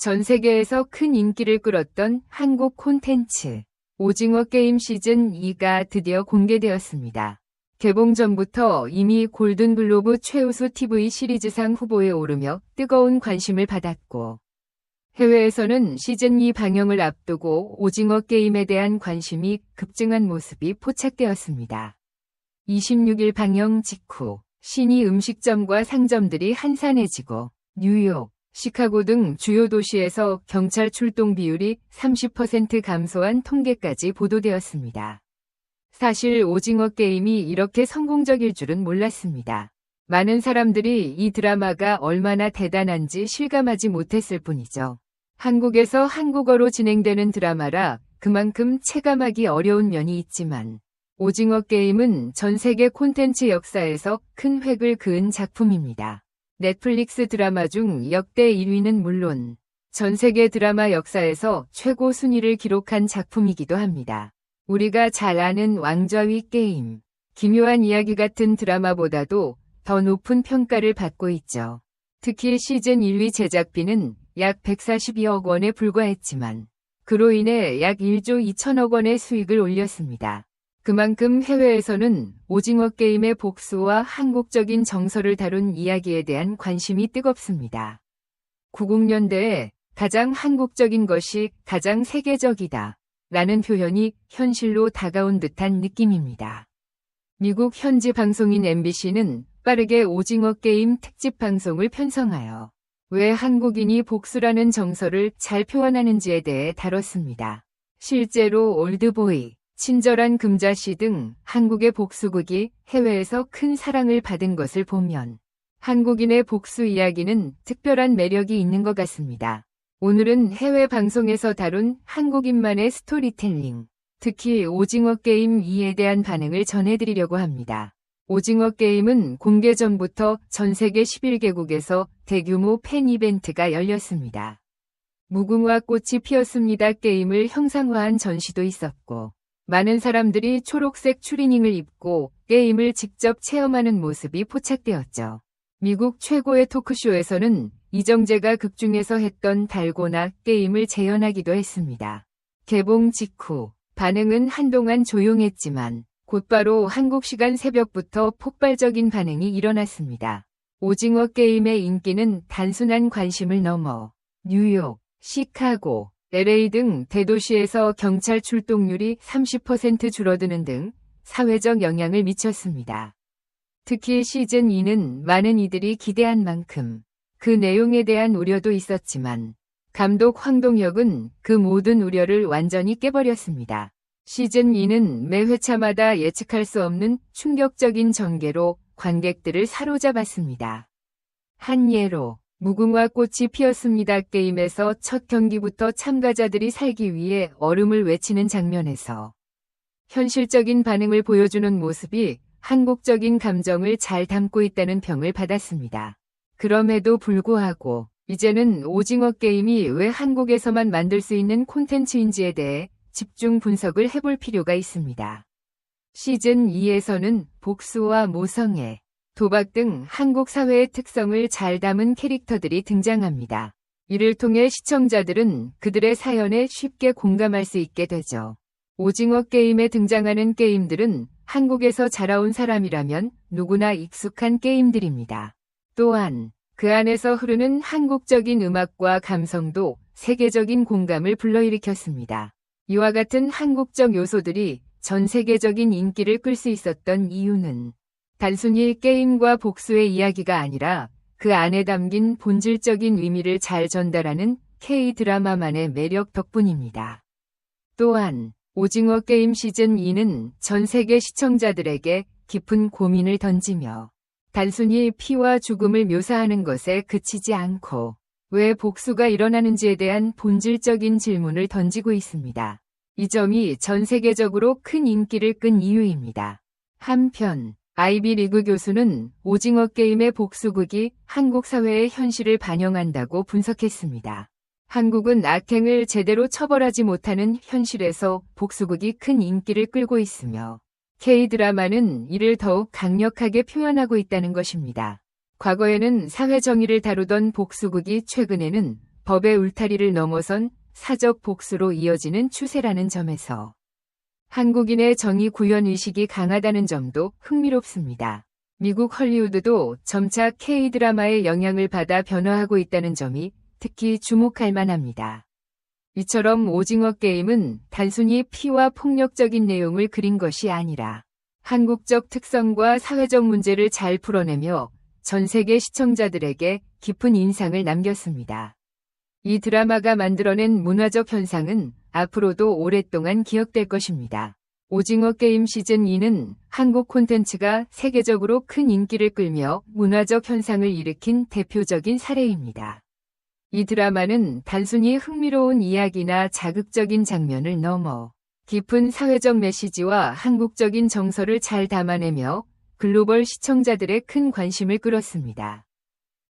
전 세계에서 큰 인기를 끌었던 한국 콘텐츠 오징어 게임 시즌 2가 드디어 공개되었습니다. 개봉 전부터 이미 골든글로브 최우수 TV 시리즈상 후보에 오르며 뜨거운 관심을 받았고 해외에서는 시즌 2 방영을 앞두고 오징어 게임에 대한 관심이 급증한 모습이 포착되었습니다. 26일 방영 직후 신이 음식점과 상점들이 한산해지고 뉴욕, 시카고 등 주요 도시에서 경찰 출동 비율이 30% 감소한 통계까지 보도되었습니다. 사실 오징어 게임이 이렇게 성공적일 줄은 몰랐습니다. 많은 사람들이 이 드라마가 얼마나 대단한지 실감하지 못했을 뿐이죠. 한국에서 한국어로 진행되는 드라마라 그만큼 체감하기 어려운 면이 있지만 오징어 게임은 전 세계 콘텐츠 역사에서 큰 획을 그은 작품입니다. 넷플릭스 드라마 중 역대 1위는 물론 전 세계 드라마 역사에서 최고 순위를 기록한 작품이기도 합니다. 우리가 잘 아는 왕좌위 게임, 기묘한 이야기 같은 드라마보다도 더 높은 평가를 받고 있죠. 특히 시즌 1위 제작비는 약 142억 원에 불과했지만 그로 인해 약 1조 2천억 원의 수익을 올렸습니다. 그만큼 해외에서는 오징어 게임의 복수와 한국적인 정서를 다룬 이야기에 대한 관심이 뜨겁습니다. 90년대에 가장 한국적인 것이 가장 세계적이다. 라는 표현이 현실로 다가온 듯한 느낌입니다. 미국 현지 방송인 MBC는 빠르게 오징어 게임 특집 방송을 편성하여 왜 한국인이 복수라는 정서를 잘 표현하는지에 대해 다뤘습니다. 실제로 올드보이, 친절한 금자씨 등 한국의 복수극이 해외에서 큰 사랑을 받은 것을 보면 한국인의 복수 이야기는 특별한 매력이 있는 것 같습니다. 오늘은 해외 방송에서 다룬 한국인만의 스토리텔링, 특히 오징어 게임 2에 대한 반응을 전해드리려고 합니다. 오징어 게임은 공개 전부터 전 세계 11개국에서 대규모 팬 이벤트가 열렸습니다. 무궁화 꽃이 피었습니다 게임을 형상화한 전시도 있었고, 많은 사람들이 초록색 추리닝을 입고 게임을 직접 체험하는 모습이 포착되었죠. 미국 최고의 토크쇼에서는 이정재가 극중에서 했던 달고나 게임을 재현하기도 했습니다. 개봉 직후 반응은 한동안 조용했지만 곧바로 한국 시간 새벽부터 폭발적인 반응이 일어났습니다. 오징어 게임의 인기는 단순한 관심을 넘어 뉴욕, 시카고, LA 등 대도시에서 경찰 출동률이 30% 줄어드는 등 사회적 영향을 미쳤습니다. 특히 시즌 2는 많은 이들이 기대한 만큼 그 내용에 대한 우려도 있었지만 감독 황동혁은 그 모든 우려를 완전히 깨버렸습니다. 시즌 2는 매 회차마다 예측할 수 없는 충격적인 전개로 관객들을 사로잡았습니다. 한 예로 무궁화 꽃이 피었습니다. 게임에서 첫 경기부터 참가자들이 살기 위해 얼음을 외치는 장면에서 현실적인 반응을 보여주는 모습이 한국적인 감정을 잘 담고 있다는 평을 받았습니다. 그럼에도 불구하고 이제는 오징어 게임이 왜 한국에서만 만들 수 있는 콘텐츠인지에 대해 집중 분석을 해볼 필요가 있습니다. 시즌 2에서는 복수와 모성애, 도박 등 한국 사회의 특성을 잘 담은 캐릭터들이 등장합니다. 이를 통해 시청자들은 그들의 사연에 쉽게 공감할 수 있게 되죠. 오징어 게임에 등장하는 게임들은 한국에서 자라온 사람이라면 누구나 익숙한 게임들입니다. 또한 그 안에서 흐르는 한국적인 음악과 감성도 세계적인 공감을 불러일으켰습니다. 이와 같은 한국적 요소들이 전 세계적인 인기를 끌 수 있었던 이유는 단순히 게임과 복수의 이야기가 아니라 그 안에 담긴 본질적인 의미를 잘 전달하는 K-드라마만의 매력 덕분입니다. 또한 오징어 게임 시즌 2는 전 세계 시청자들에게 깊은 고민을 던지며 단순히 피와 죽음을 묘사하는 것에 그치지 않고 왜 복수가 일어나는지에 대한 본질적인 질문을 던지고 있습니다. 이 점이 전 세계적으로 큰 인기를 끈 이유입니다. 한편 아이비 리그 교수는 오징어 게임의 복수극이 한국 사회의 현실을 반영한다고 분석했습니다. 한국은 악행을 제대로 처벌하지 못하는 현실에서 복수극이 큰 인기를 끌고 있으며 K-드라마는 이를 더욱 강력하게 표현하고 있다는 것입니다. 과거에는 사회 정의를 다루던 복수극이 최근에는 법의 울타리를 넘어선 사적 복수로 이어지는 추세라는 점에서 한국인의 정의 구현 의식이 강하다는 점도 흥미롭습니다. 미국 헐리우드도 점차 K-드라마의 영향을 받아 변화하고 있다는 점이 특히 주목할 만합니다. 이처럼 오징어 게임은 단순히 피와 폭력적인 내용을 그린 것이 아니라 한국적 특성과 사회적 문제를 잘 풀어내며 전 세계 시청자들에게 깊은 인상을 남겼습니다. 이 드라마가 만들어낸 문화적 현상은 앞으로도 오랫동안 기억될 것입니다. 오징어 게임 시즌 2는 한국 콘텐츠가 세계적으로 큰 인기를 끌며 문화적 현상을 일으킨 대표적인 사례입니다. 이 드라마는 단순히 흥미로운 이야기나 자극적인 장면을 넘어 깊은 사회적 메시지와 한국적인 정서를 잘 담아내며 글로벌 시청자들의 큰 관심을 끌었습니다.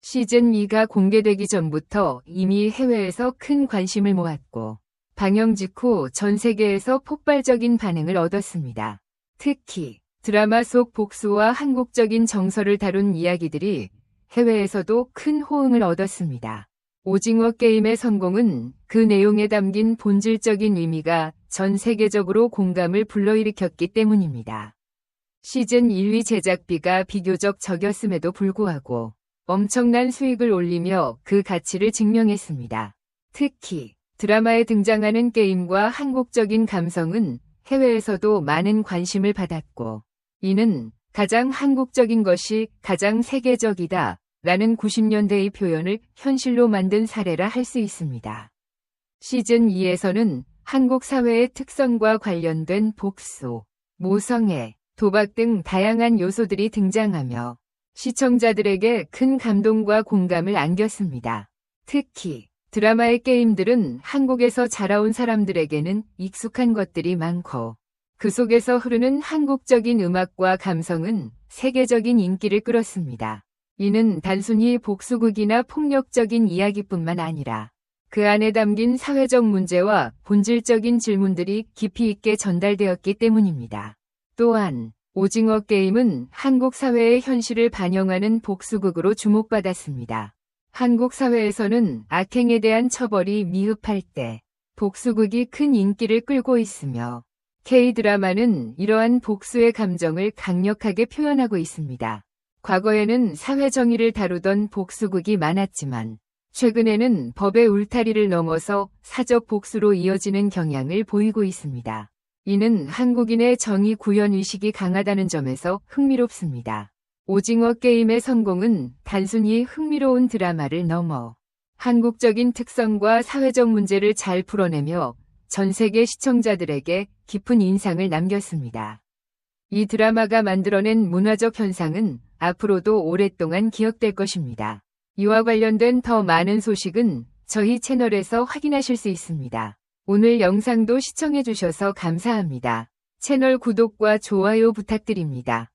시즌 2가 공개되기 전부터 이미 해외에서 큰 관심을 모았고 방영 직후 전 세계에서 폭발적인 반응을 얻었습니다. 특히 드라마 속 복수와 한국적인 정서를 다룬 이야기들이 해외에서도 큰 호응을 얻었습니다. 오징어 게임의 성공은 그 내용에 담긴 본질적인 의미가 전 세계적으로 공감을 불러일으켰기 때문입니다. 시즌 1위 제작비가 비교적 적였음에도 불구하고 엄청난 수익을 올리며 그 가치를 증명했습니다. 특히 드라마에 등장하는 게임과 한국적인 감성은 해외에서도 많은 관심을 받았고 이는 가장 한국적인 것이 가장 세계적이다 라는 90년대의 표현을 현실로 만든 사례라 할 수 있습니다. 시즌 2에서는 한국 사회의 특성과 관련된 복수, 모성애, 도박 등 다양한 요소들이 등장하며 시청자들에게 큰 감동과 공감을 안겼습니다. 특히 드라마의 게임들은 한국에서 자라온 사람들에게는 익숙한 것들이 많고 그 속에서 흐르는 한국적인 음악과 감성은 세계적인 인기를 끌었습니다. 이는 단순히 복수극이나 폭력적인 이야기뿐만 아니라 그 안에 담긴 사회적 문제와 본질적인 질문들이 깊이 있게 전달되었기 때문입니다. 또한 오징어 게임은 한국 사회의 현실을 반영하는 복수극으로 주목받았습니다. 한국 사회에서는 악행에 대한 처벌이 미흡할 때 복수극이 큰 인기를 끌고 있으며 K-드라마는 이러한 복수의 감정을 강력하게 표현하고 있습니다. 과거에는 사회 정의를 다루던 복수극이 많았지만 최근에는 법의 울타리를 넘어서 사적 복수로 이어지는 경향을 보이고 있습니다. 이는 한국인의 정의 구현 의식이 강하다는 점에서 흥미롭습니다. 오징어 게임의 성공은 단순히 흥미로운 드라마를 넘어 한국적인 특성과 사회적 문제를 잘 풀어내며 전 세계 시청자들에게 깊은 인상을 남겼습니다. 이 드라마가 만들어낸 문화적 현상은 앞으로도 오랫동안 기억될 것입니다. 이와 관련된 더 많은 소식은 저희 채널에서 확인하실 수 있습니다. 오늘 영상도 시청해주셔서 감사합니다. 채널 구독과 좋아요 부탁드립니다.